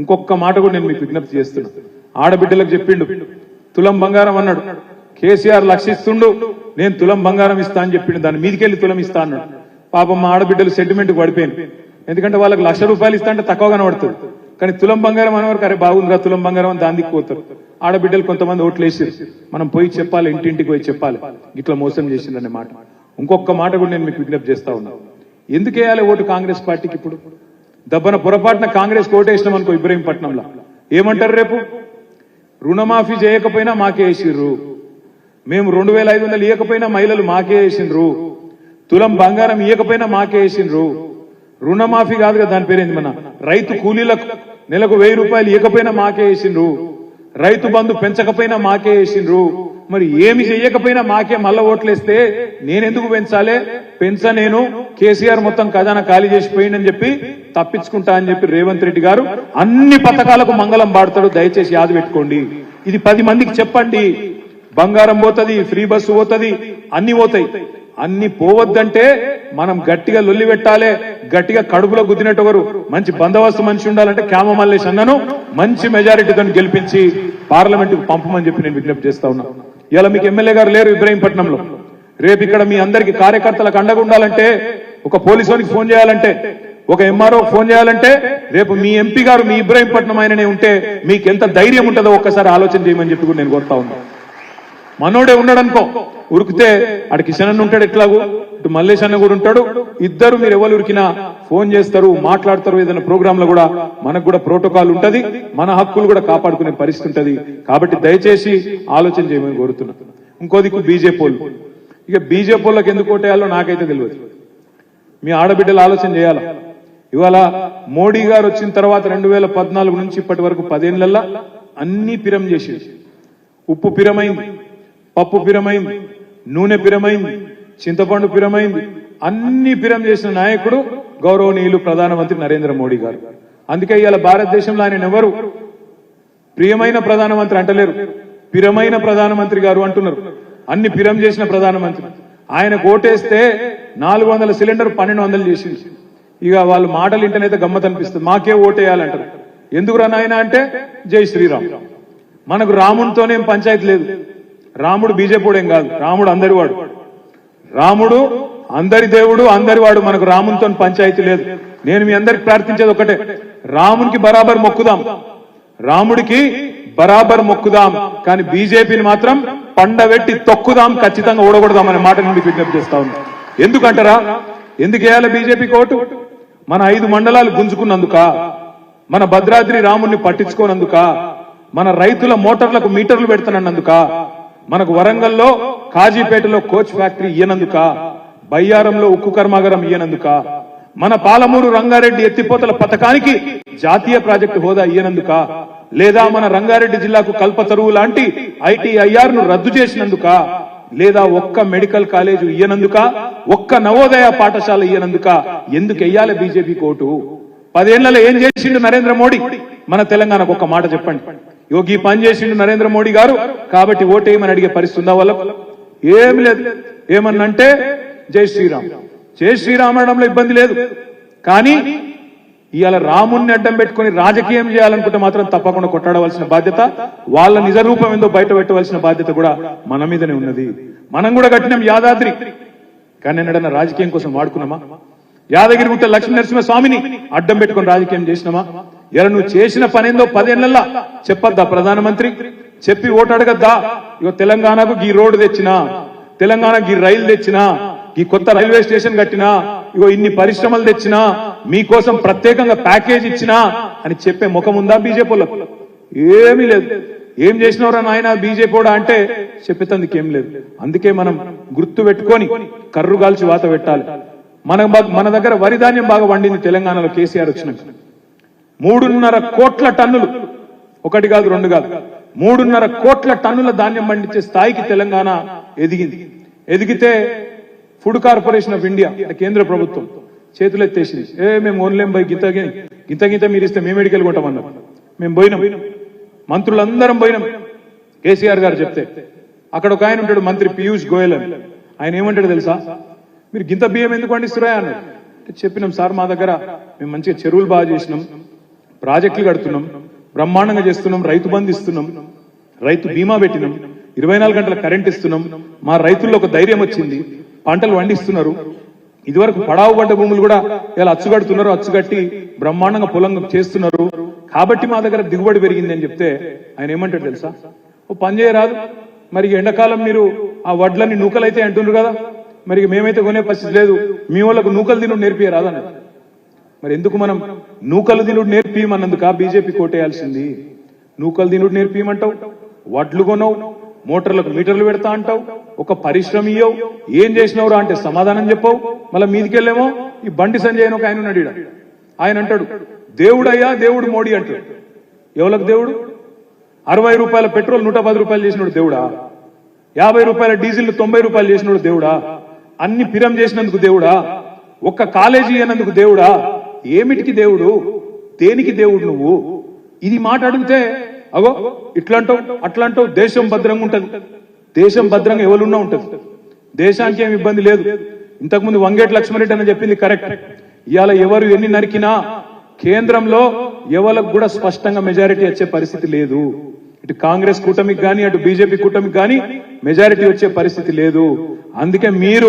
ఇంకొక మాట కూడా నేను మీకు విజ్ఞప్తి చేస్తున్నా. ఆడబిడ్డలకు చెప్పిండు తులం బంగారం అన్నాడు. కేసీఆర్ లక్షిస్తుండు నేను తులం బంగారం ఇస్తా అని చెప్పిండు. దాని మీదికెళ్ళి తులం ఇస్తా అన్నాడు. పాపం మా ఆడబిడ్డలు సెంటిమెంట్ పడిపోయింది ఎందుకంటే వాళ్ళకి లక్ష రూపాయలు ఇస్తా అంటే తక్కువ కనబడుతుంది కానీ తులం బంగారం అనేవారు అరే బాగుందిరా తులం బంగారం అని దానికి పోతారు. ఆడబిడ్డలు కొంతమంది ఓట్లు వేసారు. మనం పోయి చెప్పాలి ఇంటింటికి పోయి చెప్పాలి. ఇట్లా మోసం చేసిందనే మాట. ఇంకొక మాట కూడా నేను మీకు విజ్ఞప్తి చేస్తా ఉన్నా. ఎందుకు వేయాలి ఓటు కాంగ్రెస్ పార్టీకి ఇప్పుడు? దబ్బన పొరపాటున కాంగ్రెస్ కోటేసినాం అనుకో ఇబ్రహీంపట్నంలో. ఏమంటారు రేపు? రుణమాఫీ చేయకపోయినా మాకే వేసిర్రు. మేము రెండు వేల ఐదు వందలు ఇవ్వకపోయినా మహిళలు మాకే వేసిండ్రు తులం బంగారం ఇవ్వకపోయినా మాకే వేసిండ్రు రుణమాఫీ కాదు కదా దాని పేరేంది మన? రైతు కూలీలకు నెలకు వెయ్యి రూపాయలు ఇవ్వకపోయినా మాకే వేసిండ్రు రైతు బంధు పెంచకపోయినా మాకే వేసిండ్రు మరి ఏమి చెయ్యకపోయినా మాకే మళ్ళా ఓట్లేస్తే నేనెందుకు పెంచాలి? పెంచ నేను. కేసీఆర్ మొత్తం ఖజానా ఖాళీ చేసిపోయిందని చెప్పి తప్పించుకుంటా అని చెప్పి రేవంత్ రెడ్డి గారు అన్ని పథకాలకు మంగళం పాడతాడు. దయచేసి యాద పెట్టుకోండి. ఇది పది మందికి చెప్పండి. బంగారం పోతుంది ఫ్రీ బస్సు పోతుంది అన్ని పోతాయి. అన్ని పోవద్దంటే మనం గట్టిగా లొల్లి పెట్టాలి. గట్టిగా కడుపులో గుద్దినట్టు ఒకరు. మంచి బందోబస్తు మనిషి ఉండాలంటే క్యామ మల్లేష్ అన్నను మంచి మెజారిటీతో గెలిపించి పార్లమెంట్కి పంపమని చెప్పి నేను విజ్ఞప్తి చేస్తా ఉన్నా. ఇలా మీకు ఎమ్మెల్యే గారు లేరు ఇబ్రహీంపట్నంలో. రేపు ఇక్కడ మీ అందరికి కార్యకర్తలకు అండగా ఉండాలంటే ఒక పోలీసునికి ఫోన్ చేయాలంటే ఒక ఎంఆర్ఓ ఫోన్ చేయాలంటే రేపు మీ ఎంపీ గారు మీ ఇబ్రహీంపట్నం ఆయననే ఉంటే మీకు ఎంత ధైర్యం ఉంటుందో ఒక్కసారి ఆలోచన చేయమని చెప్పి కూడా నేను కోరుతా ఉన్నా. మనోడే ఉన్నాడనుకో ఉరికితే అటు కిషన్ అన్న ఉంటాడు ఎట్లాగూ? ఇటు మల్లేష్ అన్న కూడా ఉంటాడు. ఇద్దరు మీరు ఎవరు ఉరికినా ఫోన్ చేస్తారు మాట్లాడతారు ఏదైనా ప్రోగ్రామ్లో కూడా మనకు కూడా ప్రోటోకాల్ ఉంటది మన హక్కులు కూడా కాపాడుకునే పరిస్థితి ఉంటది. కాబట్టి దయచేసి ఆలోచన చేయమని కోరుతున్నా. ఇంకో దిక్కు బీజేపీ ఇక బీజేపీ వాళ్ళకి ఎందుకు ఓటేయాలో నాకైతే తెలియదు. మీ ఆడబిడ్డలు ఆలోచన చేయాలా? ఇవాళ మోడీ గారు వచ్చిన తర్వాత రెండు వేల పద్నాలుగు నుంచి ఇప్పటి వరకు పదేళ్ళలో అన్ని పిరం చేసేది ఉప్పు పిరమైంది పప్పు పిరమైంది నూనె పిరమైంది చింతపండు పిరమైంది అన్ని పిరం చేసిన నాయకుడు గౌరవనీయులు ప్రధానమంత్రి నరేంద్ర మోడీ గారు. అందుకే ఇవాళ భారతదేశంలో ఆయన ఎవరు? ప్రియమైన ప్రధానమంత్రి అంటలేరు. పిరమైన ప్రధానమంత్రి గారు అంటున్నారు. అన్ని పిరం చేసిన ప్రధానమంత్రి. ఆయన ఓటేస్తే నాలుగు వందల సిలిండర్ పన్నెండు వందలు చేసింది ఇక వాళ్ళు మాటలు ఇంటనైతే గమ్మత్ అనిపిస్తుంది. మాకే ఓటేయాలంటారు. ఎందుకు నాయన అంటే? జై శ్రీరామ్. మనకు రామునితోనేం పంచాయతీ లేదు. రాముడు బీజేపీడేం కాదు రాముడు అందరి వాడు రాముడు అందరి దేవుడు అందరి వాడు మనకు రామునితో పంచాయతీ లేదు. నేను మీ అందరికి ప్రార్థించేది ఒకటే రామునికి బరాబర్ మొక్కుదాం. రాముడికి బరాబర్ మొక్కుదాం. కానీ బీజేపీని మాత్రం పండబెట్టి తొక్కుదాం ఖచ్చితంగా ఓడగొడదాం అనే మాట నేను మీకు విజ్ఞప్తి చేస్తా ఉన్నా. ఎందుకంటారా? ఎందుకు వేయాలి బీజేపీకి ఓటు? మన ఐదు మండలాలు గుంజుకున్నందుక మన భద్రాద్రి రాముణ్ణి పట్టించుకోనందుక మన రైతుల మోటార్లకు మీటర్లు పెడుతున్నందుక మనకు వరంగల్లో కాజీపేటలో కోచ్ ఫ్యాక్టరీ ఇయ్యనందుక బయ్యారంలో ఉక్కు కర్మాగారం ఇయ్యనందుక మన పాలమూరు రంగారెడ్డి ఎత్తిపోతల పథకానికి జాతీయ ప్రాజెక్టు హోదా ఇయ్యనందుక లేదా మన రంగారెడ్డి జిల్లాకు కల్పతరువు లాంటి ఐటీఐఆర్ను రద్దు చేసినందుక లేదా ఒక్క మెడికల్ కాలేజ్ ఇయ్యనందుక ఒక్క నవోదయ పాఠశాల ఇయ్యనందుక ఎందుకు వెయ్యాలి బీజేపీ కోటు? పదేళ్ళలో ఏం చేసిండు నరేంద్ర మోడీ? మన తెలంగాణకు ఒక్క మాట చెప్పండి. యోగి పని చేసిండు నరేంద్ర మోడీ గారు. కాబట్టి ఓటేయమని అడిగే పరిస్థితి ఉందా వాళ్ళకు? ఏమి లేదు. ఏమన్నంటే జై శ్రీరామ్. జై శ్రీరామ్ అనడంలో ఇబ్బంది లేదు. కానీ ఇవాళ రాముణ్ణి అడ్డం పెట్టుకుని రాజకీయం చేయాలనుకుంటే మాత్రం తప్పకుండా కొట్టాడవలసిన బాధ్యత వాళ్ళ నిజ రూపం ఏందో బయట పెట్టవలసిన బాధ్యత కూడా మన మీదనే ఉన్నది. మనం కూడా కట్టినాం యాదాద్రి. కానీ ఎన్నడన్నా రాజకీయం కోసం వాడుకున్నామా? యాదగిరి గుట్ట లక్ష్మీ నరసింహ స్వామిని అడ్డం పెట్టుకుని రాజకీయం చేసినామా? ఇలా నువ్వు చేసిన పనేందో పదేళ్ళలో చెప్పద్దా ప్రధానమంత్రి? చెప్పి ఓటు అడగద్దా? తెలంగాణకు ఈ రోడ్డు తెచ్చినా తెలంగాణకి ఈ రైలు తెచ్చినా ఈ కొత్త రైల్వే స్టేషన్ కట్టినా ఇగో ఇన్ని పరిశ్రమలు తెచ్చినా మీకోసం ప్రత్యేకంగా ప్యాకేజ్ ఇచ్చినా అని చెప్పే ముఖం ఉందా బీజేపీ ఏమీ లేదు. ఏం చేసినవరా నాయన బీజేపీ కూడా అంటే చెప్పేందుకు ఏం లేదు. అందుకే మనం గుర్తు పెట్టుకొని కర్రు కాల్చి వాత పెట్టాలి. మన మన దగ్గర వరి ధాన్యం బాగా వండింది తెలంగాణలో కేసీఆర్ వచ్చినాక. మూడున్నర కోట్ల టన్నులు. ఒకటి కాదు రెండు కాదు. మూడున్నర కోట్ల టన్నుల ధాన్యం పండించే స్థాయికి తెలంగాణ ఎదిగింది. ఎదిగితే ఫుడ్ కార్పొరేషన్ ఆఫ్ ఇండియా కేంద్ర ప్రభుత్వం చేతులు ఎత్తేసింది. ఏ మేము ఓన్లేం పోయి గింత గింత గింత మీరు ఇస్తే మేము ఎడికెళ్ళి కొంటామన్నారు మేము పోయినాం. మంత్రులందరం పోయినాం. కేసీఆర్ గారు చెప్తే. అక్కడ ఒక ఆయన ఉంటాడు మంత్రి పీయూష్ గోయల్ అని. ఆయన ఏమంటాడు తెలుసా? మీరు గింత బియ్యం ఎందుకు పండిస్తురా అన్నాడు. చెప్పినాం సార్ మా దగ్గర మేము మంచిగా చెరువులు బాగా చేసినాం. ప్రాజెక్టులు కడుతున్నాం బ్రహ్మాండంగా చేస్తున్నాం రైతు బంధు ఇస్తున్నాం రైతు బీమా పెట్టినాం ఇరవై నాలుగు గంటల కరెంట్ ఇస్తున్నాం. మా రైతుల్లో ఒక ధైర్యం వచ్చింది పంటలు పండిస్తున్నారు. ఇదివరకు పడావు పడ్డ భూములు కూడా ఇలా అచ్చుగడుతున్నారు అచ్చుగట్టి బ్రహ్మాండంగా పొలం చేస్తున్నారు. కాబట్టి మా దగ్గర దిగుబడి పెరిగింది అని చెప్తే ఆయన ఏమంటాడు తెలుసా? ఓ పని చేయరాదు. మరి ఎండాకాలం మీరు ఆ వడ్లని నూకలైతే అంటున్నారు కదా. మరి మేమైతే కొనే పరిస్థితి లేదు. మీ వాళ్ళకు నూకలు తిను నేర్పియరాదన్నారు మరి ఎందుకు మనం నూకలు దినుడు నేర్పియమన్నందుక బీజేపీ కోటేయాల్సింది? నూకలు దినుడు నేర్పియమంటావు? వడ్లు కొనవు మోటార్లకు మీటర్లు పెడతా అంటావు ఒక పరిశ్రమ ఇయ్యవు ఏం చేసినవురా అంటే సమాధానం చెప్పవు? మళ్ళీ మీదికెళ్ళేమో ఈ బండి సంజయ్ అని ఒక ఆయన ఉన్నాడు ఆయన అంటాడు దేవుడయ్యా దేవుడు మోడీ అంటాడు. ఎవరికి దేవుడు? అరవై రూపాయల పెట్రోల్ నూట పది రూపాయలు చేసినాడు దేవుడా? యాభై రూపాయల డీజిల్ తొంభై రూపాయలు చేసినోడు దేవుడా? అన్ని పిరం చేసినందుకు దేవుడా? ఒక్క కాలేజీ అయినందుకు దేవుడా? ఏమిటికి దేవుడు? దేనికి దేవుడు నువ్వు? ఇది మాట అడిగితే అగో ఇట్లాంటావు అట్లాంటావు దేశం భద్రంగా ఉంటుంది. దేశం భద్రంగా ఎవరున్నా ఉంటది. దేశానికి ఏమి ఇబ్బంది లేదు. ఇంతకుముందు వంగేటి లక్ష్మణరెడ్డి అని చెప్పింది కరెక్ట్. ఇవాళ ఎవరు ఎన్ని నరికినా కేంద్రంలో ఎవరికి కూడా స్పష్టంగా మెజారిటీ వచ్చే పరిస్థితి లేదు. ఇటు కాంగ్రెస్ కూటమికి కానీ అటు బీజేపీ కూటమికి కానీ మెజారిటీ వచ్చే పరిస్థితి లేదు. అందుకే మీరు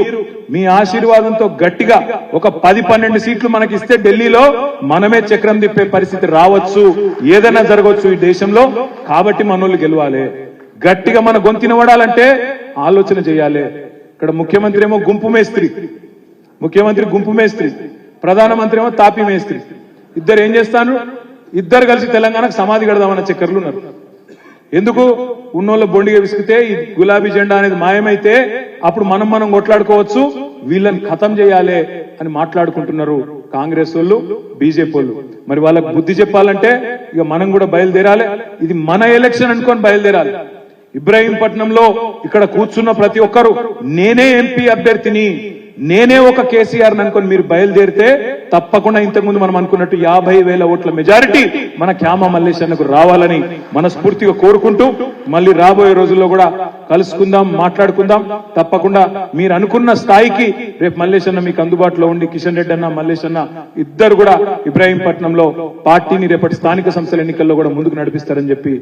మీ ఆశీర్వాదంతో గట్టిగా ఒక పది పన్నెండు సీట్లు మనకి ఇస్తే ఢిల్లీలో మనమే చక్రం తిప్పే పరిస్థితి రావచ్చు. ఏదైనా జరగవచ్చు ఈ దేశంలో. కాబట్టి మనోళ్ళు గెలవాలి. గట్టిగా మన గొంతినవడాలంటే ఆలోచన చేయాలి. ఇక్కడ ముఖ్యమంత్రి ఏమో గుంపు మేస్త్రి. ముఖ్యమంత్రి గుంపు మేస్త్రి. ప్రధానమంత్రి ఏమో తాపి మేస్త్రి. ఇద్దరు ఏం చేస్తాను ఇద్దరు కలిసి తెలంగాణకు సమాధి కడదామన్న చక్కర్లు ఉన్నారు. ఎందుకు? ఉన్నోళ్ళ బొండిగా విసిగితే ఈ గులాబీ జెండా అనేది మాయమైతే అప్పుడు మనం మనం కొట్లాడుకోవచ్చు. వీళ్ళని ఖతం చేయాలి అని మాట్లాడుకుంటున్నారు కాంగ్రెస్ వాళ్ళు బీజేపీ వాళ్ళు. మరి వాళ్ళకి బుద్ధి చెప్పాలంటే ఇక మనం కూడా బయలుదేరాలి. ఇది మన ఎలక్షన్ అనుకొని బయలుదేరాలి. ఇబ్రాహీంపట్నంలో ఇక్కడ కూర్చున్న ప్రతి ఒక్కరు నేనే ఎంపీ అభ్యర్థిని నేనే ఒక కేసీఆర్ అనుకొని మీరు బయలుదేరితే తప్పకుండా ఇంతకుముందు మనం అనుకున్నట్టు యాభై వేల ఓట్ల మెజారిటీ మన క్యామ మల్లేశ్వరకు రావాలని మనస్ఫూర్తిగా కోరుకుంటూ మళ్ళీ రాబోయే రోజుల్లో కూడా కలుసుకుందాం మాట్లాడుకుందాం. తప్పకుండా మీరు అనుకున్న స్థాయికి రేపు మల్లేశన్న మీకు అందుబాటులో ఉండి కిషన్ రెడ్డి అన్న మల్లేశన్న ఇద్దరు కూడా ఇబ్రాహీంపట్నంలో పార్టీని రేపటి స్థానిక సంస్థల ఎన్నికల్లో కూడా ముందుకు నడిపిస్తారని చెప్పి